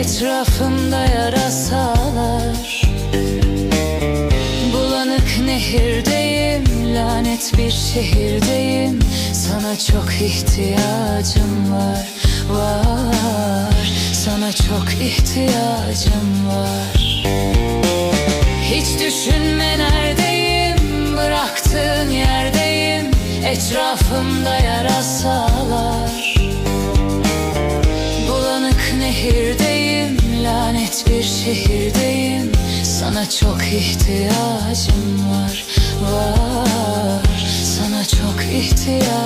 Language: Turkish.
Etrafımda yarasalar. Bulanık nehirdeyim Lanet bir şehirdeyim. Sana çok ihtiyacım var Var. Sana çok ihtiyacım var. Hiç düşünme neredeyim Bıraktığın yerdeyim. Etrafımda yarasalar Cennet bir şehirdeyim. Sana çok ihtiyacım var Var. Sana çok ihtiyacım